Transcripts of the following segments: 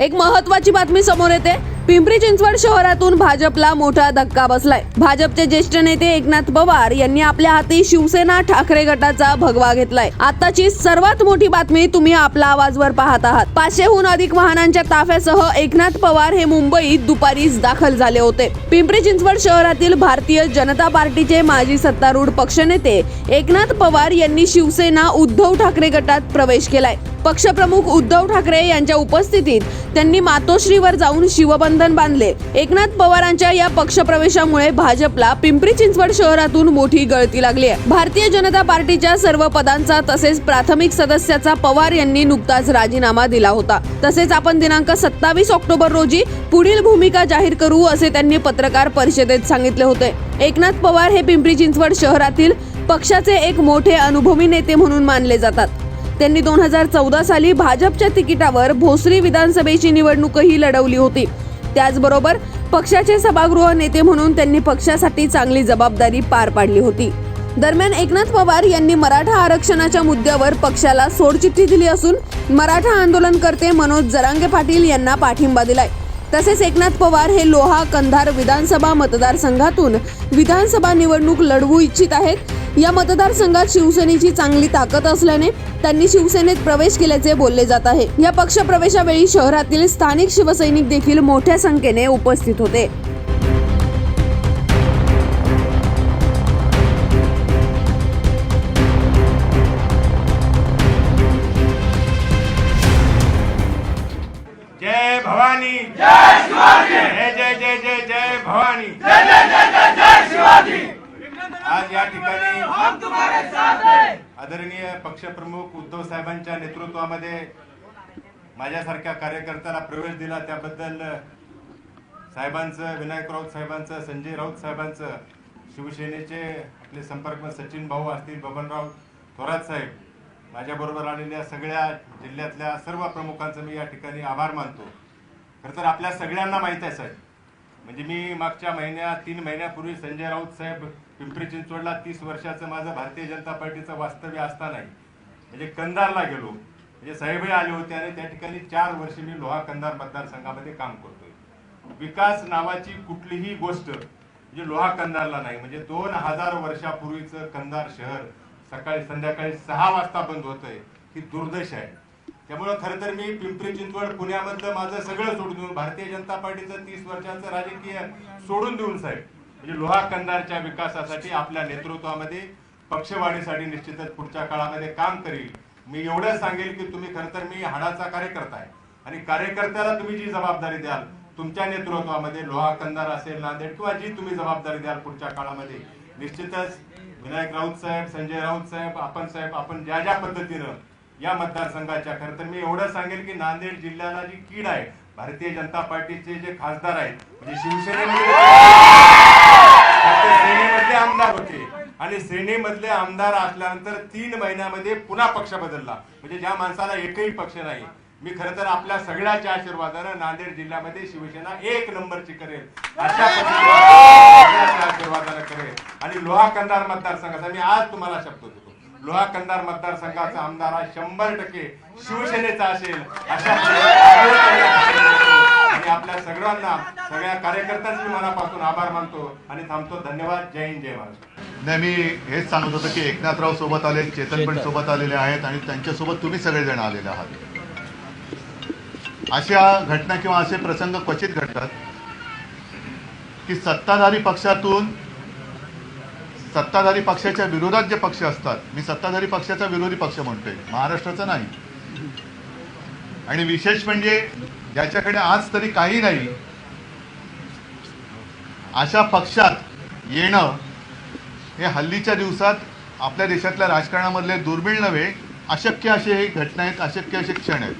एक महत्वाची बातमी समोर येते. पिंपरी चिंचवड शहरातून भाजपला मोठा धक्का बसलाय. भाजपचे ज्येष्ठ नेते एकनाथ पवार यांनी आपल्या हाती शिवसेना ठाकरे गटाचा भगवा घेतलाय. आताची सर्वात मोठी बातमी तुम्ही आपला आवाजवर पाहत आहात. पाचशेहून अधिक वाहनांच्या ताफ्यासह एकनाथ पवार हे मुंबईत दुपारीच दाखल झाले होते. पिंपरी चिंचवड शहरातील भारतीय जनता पार्टीचे माजी सत्तारूढ पक्षनेते एकनाथ पवार यांनी शिवसेना उद्धव ठाकरे गटात प्रवेश केलाय. पक्षप्रमुख उद्धव ठाकरे यांच्या उपस्थितीत त्यांनी मातोश्रीवर जाऊन शिवबंधन बांधले. एकनाथ पवारांच्या या पक्षप्रवेशामुळे भाजपला पिंपरी चिंचवड शहरातून मोठी गळती लागली आहे भारतीय जनता पार्टीच्या सर्व पदांचा तसेच प्राथमिक सदस्याचा पवार यांनी नुकताच राजीनामा दिला होता. तसेच आपण दिनांक सत्तावीस ऑक्टोबर रोजी पुढील भूमिका जाहीर करू असे त्यांनी पत्रकार परिषदेत सांगितले होते. एकनाथ पवार हे पिंपरी चिंचवड शहरातील पक्षाचे एक मोठे अनुभवी नेते म्हणून मानले जातात. त्यांनी दोन हजार चौदा साली भाजपच्या तिकिटावर भोसरी विधानसभेची निवडणूकही लढवली होती. त्याचबरोबर पक्षाचे सभागृह नेते म्हणून त्यांनी पक्षासाठी चांगली जबाबदारी पार पाडली होती. दरम्यान एकनाथ पवार यांनी मराठा आरक्षणाच्या मुद्द्यावर पक्षाला सोडचिठ्ठी दिली असून मराठा आंदोलनकर्ते मनोज जरांगे पाटील यांना पाठिंबा दिलाय. तसेच एकनाथ पवार हे लोहा कंधार विधानसभा मतदारसंघातून विधानसभा निवडणूक लढवू इच्छित आहेत. या मतदारसंघात शिवसेनेची चांगली ताकद असल्याने त्यांनी शिवसेनेत प्रवेश केल्याचे बोलले जात आहे. या पक्ष प्रवेशावेळी शहरातील स्थानिक शिवसैनिक देखील मोठ्या संख्येने उपस्थित होते. भवानी। जय जय जय जय जय शिवाजी। आज या ठिकाणी आदरणीय पक्षप्रमुख उद्धव साहेबांच्या नेतृत्वामध्ये माझ्यासारख्या कार्यकर्त्याला प्रवेश दिला. त्याबद्दल साहेबांचं विनायक राऊत साहेबांचं संजय राऊत साहेबांचं शिवसेनेचे आपले संपर्क सचिन भाऊ असतील बबनराव थोरात साहेब माझ्याबरोबर आलेल्या सगळ्या जिल्ह्यातल्या सर्व प्रमुखांचं मी या ठिकाणी आभार मानतो. खरं तर आपल्या सगळ्यांना माहीत आहे साहेब. म्हणजे मी मागच्या महिन्यात तीन महिन्यापूर्वी संजय राऊत साहेब पिंपरी चिंचवडला तीस वर्षाचं माझं भारतीय जनता पार्टीचं वास्तव्य असतानाही म्हणजे कंधारला गेलो. म्हणजे साहेबही आले होते आणि त्या ठिकाणी चार वर्ष मी लोहा कंधार मतदारसंघामध्ये काम करतोय. विकास नावाची कुठलीही गोष्ट म्हणजे लोहा कंधारला नाही. म्हणजे दोन हजार वर्षापूर्वीचं कंधार शहर सकाळी संध्याकाळी सहा वाजता बंद होतंय ही दुर्दश आहे. त्यामुळं खरं तर मी पिंपरी चिंचवड पुण्यामधलं माझं सगळं सोडून देऊन भारतीय जनता पार्टीचं तीस वर्षांचं राजकीय सोडून देऊन साहेब म्हणजे लोहा कंदारच्या विकासासाठी आपल्या नेतृत्वामध्ये पक्षवाढीसाठी निश्चितच पुढच्या काळामध्ये काम करील. मी एवढं सांगेल की तुम्ही खरं तर मी हाडाचा कार्यकर्ता आहे. आणि कार्यकर्त्याला तुम्ही जी जबाबदारी द्याल तुमच्या नेतृत्वामध्ये लोहा कंदार असेल नांदेड किंवा जी तुम्ही जबाबदारी द्याल पुढच्या काळामध्ये निश्चितच विनायक राऊत साहेब संजय राऊत साहेब आपण साहेब आपण ज्या ज्या पद्धतीनं या मतदारसंघाच्या. खरं तर मी एवढं सांगेल की नांदेड जिल्ह्याला जी कीड आहे भारतीय जनता पार्टीचे जे खासदार आहेत म्हणजे शिवसेनेमध्ये आमदार होते. आणि सेनेमधले आमदार असल्यानंतर तीन महिन्यामध्ये पुन्हा पक्ष बदलला. म्हणजे ज्या माणसाला एकही पक्ष नाही. मी खरं तर आपल्या सगळ्याच्या आशीर्वादानं नांदेड जिल्ह्यामध्ये शिवसेना एक नंबरची करेल. अशा आशीर्वादानं करेल. आणि लोहा कंधार मतदारसंघाचा मी आज तुम्हाला शब्द देतो. लोहा कंधार मतदारसंघाचा आमदार हा शंभर टक्के शिवसेनेचा असेल. अशा आणि आपल्या सगळ्यांना सगळ्या कार्यकर्त्यांचे मनापासून आभार मानतो आणि थांबतो. धन्यवाद. जय हिंद जय महाराष्ट्र. नाही मी हेच सांगत होतो की एकनाथराव सोबत आले चेतन पण सोबत आलेले आहेत आणि त्यांच्यासोबत तुम्ही सगळेजण आलेले आहात. अशा घटना किंवा असे प्रसंग क्वचित घडतात की सत्ताधारी पक्षातून सत्ताधारी पक्षाच्या विरोधात जे पक्ष असतात मी सत्ताधारी पक्षाचा विरोधी पक्ष म्हणतोय महाराष्ट्राचा नाही. आणि विशेष म्हणजे ज्याच्याकडे आज तरी काही नाही अशा पक्षात येणं हे हल्लीच्या दिवसात आपल्या देशातल्या राजकारणामधले दुर्मिळ नव्हे अशक्य असे हे घटना आहेत अशक्य असे क्षण आहेत.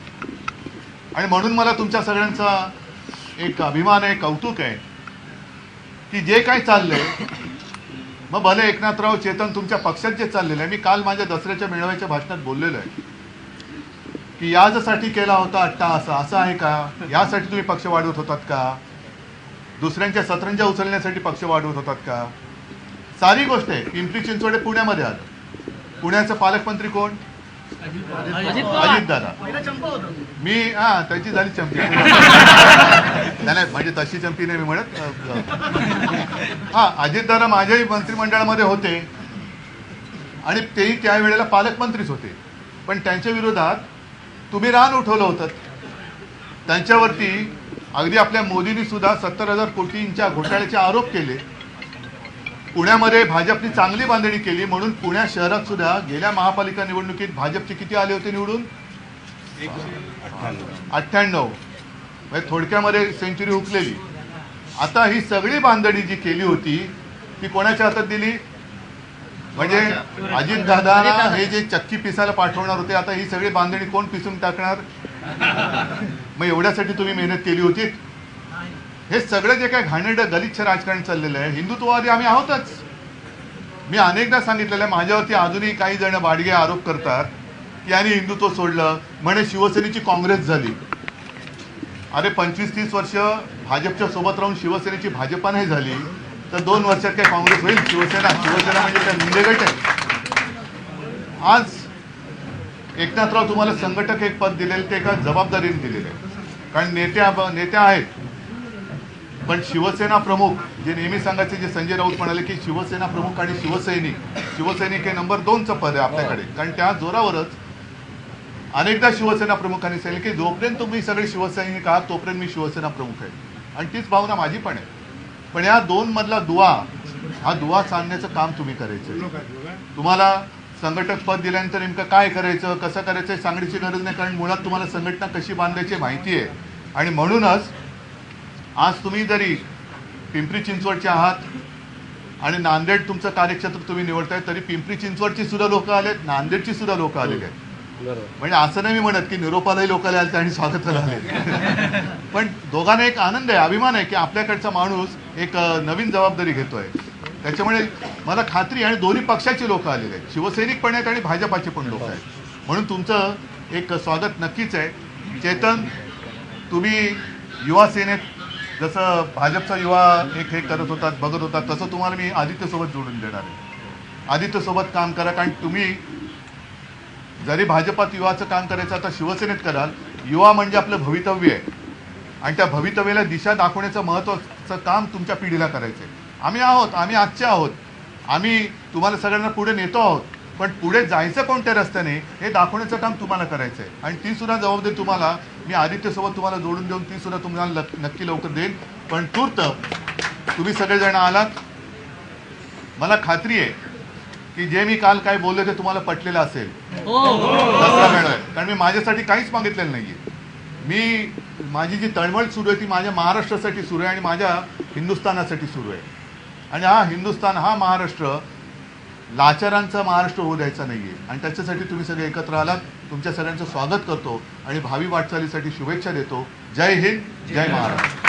आणि म्हणून मला तुमच्या सगळ्यांचा एक अभिमान आहे कौतुक आहे की जे काही चाललंय मग भले एकनाथराव चेतन तुमच्या पक्षात जे चाललेलं आहे मी काल माझ्या दसऱ्याच्या मेळाव्याच्या भाषणात बोललेलो आहे की याजसाठी केला होता अट्टा असा असं आहे का? यासाठी तुम्ही पक्ष वाढवत होतात का? दुसऱ्यांच्या सतरंजा उचलण्यासाठी पक्ष वाढवत होतात का? सारी गोष्ट आहे. पिंपरी चिंचवडे पुण्यामध्ये आलं. पुण्याचं पालकमंत्री कोण? अजित दादा. मी हा त्याची झाली चंपी. नाही म्हणजे तशी चंपी नाही मी म्हणत. हा अजितदादा माझ्याही मंत्रिमंडळामध्ये होते. आणि तेही त्यावेळेला पालकमंत्रीच होते. पण त्यांच्या विरोधात तुम्ही रान उठवलं होतं. त्यांच्यावरती अगदी आपल्या मोदींनी सुद्धा सत्तर हजार कोटींच्या घोटाळ्याचे आरोप केले. पुण्यामध्ये भाजपनी चांगली बांधणी केली म्हणून पुण्या शहरात सुद्धा गेल्या महापालिका निवडणुकीत भाजपचे किती आले होते निवडून? अठ्ठ्याण्णव. म्हणजे थोडक्यामध्ये सेंचुरी हुकलेली. आता ही सगळी बांधणी जी केली होती ती कोणाच्या हातात दिली? म्हणजे अजित दादा हे जे चक्की पिसायला पाठवणार होते आता ही सगळी बांधणी कोण पिसून टाकणार? मग एवढ्यासाठी तुम्ही मेहनत केली होती. हे सगळं जे काय घाणेरडं गलिच्छ राजकारण चाललेलं आहे हिंदुत्ववादी आम्ही आहोतच. मी अनेकदा सांगितलेलं आहे माझ्यावरती अजूनही काही जण बाडगे आरोप करतात की याने हिंदुत्व सोडलं म्हणे शिवसेनेची काँग्रेस झाली. अरे पंचवीस तीस वर्ष भाजपच्या सोबत राहून शिवसेनेची भाजपा नाही झाली तर दोन वर्षात काय काँग्रेस होईल? शिवसेना शिवसेना म्हणजे काय मुंडेगट आहे? आज एकनाथराव तुम्हाला संघटक एक पद दिलेलं ते एका जबाबदारीने दिलेलं आहे. कारण नेत्या नेत्या आहेत. पण शिवसेना प्रमुख जे नेहमी सांगायचे जे संजय राऊत म्हणाले की शिवसेना प्रमुख आणि शिवसैनिक शिवसैनिक हे नंबर दोनचं पद आहे आपल्याकडे. कारण त्या जोरावरच अनेकदा शिवसेना प्रमुखांनी सांगितलं की जोपर्यंत तुम्ही सगळे शिवसैनिक आहात तोपर्यंत मी शिवसेना प्रमुख आहे. आणि तीच भावना माझी पण आहे. पण या दोन मधला दुवा हा दुवा सांगण्याचं काम तुम्ही करायचं तुम्हाला संघटक पद दिल्यानंतर नेमकं काय करायचं कसं करायचं सांगण्याची गरज नाही कारण मुळात तुम्हाला संघटना कशी बांधायची माहिती आहे. आणि म्हणूनच आज तुम्ही जरी पिंपरी चिंचवडचे आहात आणि नांदेड तुमचं कार्यक्षेत्र तुम्ही निवडताय तरी पिंपरी चिंचवडची सुद्धा लोक आलेत नांदेडची सुद्धा लोक आलेली आहेत. म्हणजे असं नाही मी म्हणत की निरोपालाही लोक आले आणि स्वागताला आले पण दोघांना एक आनंद आहे अभिमान आहे की आपल्याकडचा माणूस एक नवीन जबाबदारी घेतोय. त्याच्यामुळे मला खात्री आहे आणि दोन्ही पक्षाचे लोक आलेले आहेत. शिवसैनिक पण आहेत आणि भाजपाचे पण लोक आहेत. म्हणून तुमचं एक स्वागत नक्कीच आहे. चेतन तुम्ही युवा सेनेत जसं भाजपचा युवा एक हे करत होतात बघत होतात तसं तुम्हाला मी आदित्यसोबत जोडून देणार आहे. आदित्यसोबत काम करा कारण तुम्ही जरी भाजपात युवाचं काम करायचं आता शिवसेनेत कराल युवा म्हणजे आपलं भवितव्य आहे. आणि त्या भवितव्याला दिशा दाखवण्याचं महत्त्वाचं काम तुमच्या पिढीला करायचं आहे आम्ही आहोत आम्ही आजचे आहोत. आम्ही तुम्हाला सगळ्यांना पुढे नेतो आहोत. पण पुढे जायचं कोणत्या रस्त्याने हे दाखवण्याचं काम तुम्हाला करायचं आहे आणि ती सुद्धा जबाबदारी तुम्हाला मी आदित्यसोबत तुम्हाला जोडून देऊन ती सुद्धा तुम्हाला नक्की लवकर देईन पण तूर्त तुम्ही सगळेजण आलात. मला खात्री आहे की जे मी काल काय बोलले ते तुम्हाला पटलेलं असेल. दसरा मेळा आहे. कारण मी माझ्यासाठी काहीच मागितलेलं नाहीये. मी माझी जी तळमळ सुरू आहे ती माझ्या महाराष्ट्रासाठी सुरू आहे आणि माझ्या हिंदुस्थानासाठी सुरू आहे. आणि हा हिंदुस्थान हा महाराष्ट्र लाचारांचा महाराष्ट्र होऊ द्यायचा नाहीये. आणि त्याच्यासाठी तुम्ही सगळे एकत्र आलात. तुमच्या सगळ्यांचं स्वागत करतो आणि भावी वाटचालीसाठी शुभेच्छा देतो. जय हिंद जय महाराष्ट्र.